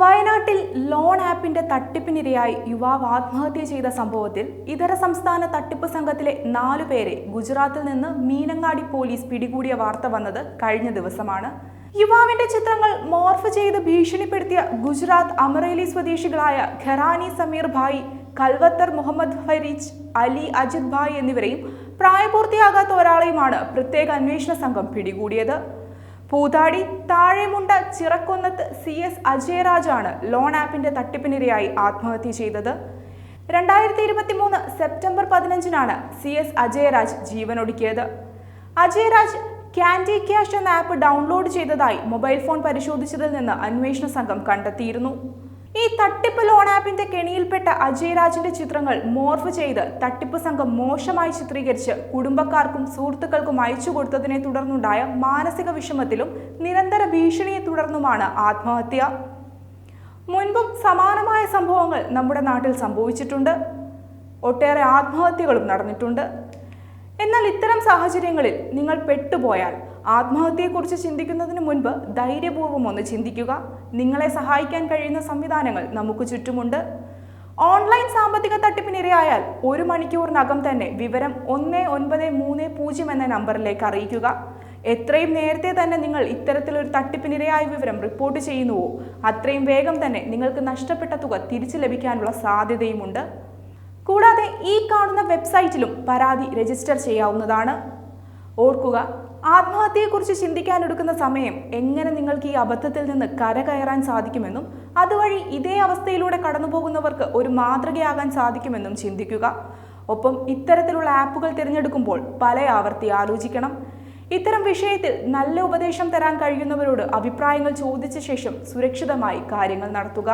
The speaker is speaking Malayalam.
വയനാട്ടിൽ ലോൺ ആപ്പിന്റെ തട്ടിപ്പിനിരയായി യുവാവ് ആത്മഹത്യ ചെയ്ത സംഭവത്തിൽ ഇതര സംസ്ഥാന തട്ടിപ്പ് സംഘത്തിലെ നാലു പേരെ ഗുജറാത്തിൽ നിന്ന് മീനങ്ങാടി പോലീസ് പിടികൂടിയ വാർത്ത വന്നത് കഴിഞ്ഞ ദിവസമാണ്. യുവാവിന്റെ ചിത്രങ്ങൾ മോർഫ് ചെയ്ത് ഭീഷണിപ്പെടുത്തിയ ഗുജറാത്ത് അമറേലി സ്വദേശികളായ ഖെറാനി സമീർ ഭായി കൽവത്തർ മുഹമ്മദ് ഫരീജ് അലി അജിത് ഭായ് എന്നിവരെയും പ്രായപൂർത്തിയാകാത്ത ഒരാളെയുമാണ് പ്രത്യേക അന്വേഷണ സംഘം പിടികൂടിയത്. പൂതാടി താഴെമുണ്ട ചിറക്കുന്നത്ത് സി എസ് അജയരാജാണ് ലോൺ ആപ്പിന്റെ തട്ടിപ്പിനിരയായി ആത്മഹത്യ ചെയ്തത്. രണ്ടായിരത്തി ഇരുപത്തി മൂന്ന് സെപ്റ്റംബർ പതിനഞ്ചിനാണ് സി എസ് അജയരാജ് ജീവനൊടുക്കിയത്. അജയരാജ് ക്യാൻഡി ക്യാഷ് എന്ന ആപ്പ് ഡൗൺലോഡ് ചെയ്തതായി മൊബൈൽ ഫോൺ പരിശോധിച്ചതിൽ നിന്ന് അന്വേഷണ സംഘം കണ്ടെത്തിയിരുന്നു. ഈ തട്ടിപ്പ് ലോൺ ആപ്പിന്റെ കെണിയിൽപ്പെട്ട അജയ്രാജിന്റെ ചിത്രങ്ങൾ മോർഫ് ചെയ്ത് തട്ടിപ്പ് സംഘം മോശമായി ചിത്രീകരിച്ച് കുടുംബക്കാർക്കും സുഹൃത്തുക്കൾക്കും അയച്ചു കൊടുത്തതിനെ തുടർന്നുണ്ടായ മാനസിക വിഷമത്തിലും നിരന്തര ഭീഷണിയെ തുടർന്നുമാണ് ആത്മഹത്യ. മുൻപും സമാനമായ സംഭവങ്ങൾ നമ്മുടെ നാട്ടിൽ സംഭവിച്ചിട്ടുണ്ട്. ഒട്ടേറെ ആത്മഹത്യകളും നടന്നിട്ടുണ്ട്. എന്നാൽ ഇത്തരം സാഹചര്യങ്ങളിൽ നിങ്ങൾ പെട്ടുപോയാൽ ആത്മഹത്യയെക്കുറിച്ച് ചിന്തിക്കുന്നതിന് മുൻപ് ധൈര്യപൂർവം ഒന്ന് ചിന്തിക്കുക. നിങ്ങളെ സഹായിക്കാൻ കഴിയുന്ന സംവിധാനങ്ങൾ നമുക്ക് ചുറ്റുമുണ്ട്. ഓൺലൈൻ സാമ്പത്തിക തട്ടിപ്പിനിരയായാൽ ഒരു മണിക്കൂറിനകം തന്നെ വിവരം ഒന്ന് ഒൻപത് മൂന്ന് പൂജ്യം എന്ന നമ്പറിലേക്ക് അറിയിക്കുക. എത്രയും നേരത്തെ തന്നെ നിങ്ങൾ ഇത്തരത്തിലൊരു തട്ടിപ്പിനിരയായ വിവരം റിപ്പോർട്ട് ചെയ്യുന്നുവോ അത്രയും വേഗം തന്നെ നിങ്ങൾക്ക് നഷ്ടപ്പെട്ട തുക തിരിച്ചു ലഭിക്കാനുള്ള സാധ്യതയുമുണ്ട്. കൂടാതെ ഈ കാണുന്ന വെബ്സൈറ്റിലും പരാതി രജിസ്റ്റർ ചെയ്യാവുന്നതാണ്. ഓർക്കുക ആത്മഹത്യയെക്കുറിച്ച് ചിന്തിക്കാനെടുക്കുന്ന സമയം എങ്ങനെ നിങ്ങൾക്ക് ഈ അബദ്ധത്തിൽ നിന്ന് കരകയറാൻ സാധിക്കുമെന്നും അതുവഴി ഇതേ അവസ്ഥയിലൂടെ കടന്നുപോകുന്നവർക്ക് ഒരു മാതൃകയാകാൻ സാധിക്കുമെന്നും ചിന്തിക്കുക. ഒപ്പം ഇത്തരത്തിലുള്ള ആപ്പുകൾ തിരഞ്ഞെടുക്കുമ്പോൾ പല ആവർത്തി ആലോചിക്കണം. ഇത്തരം വിഷയത്തിൽ നല്ല ഉപദേശം തരാൻ കഴിയുന്നവരോട് അഭിപ്രായങ്ങൾ ചോദിച്ച ശേഷം സുരക്ഷിതമായി കാര്യങ്ങൾ നടത്തുക.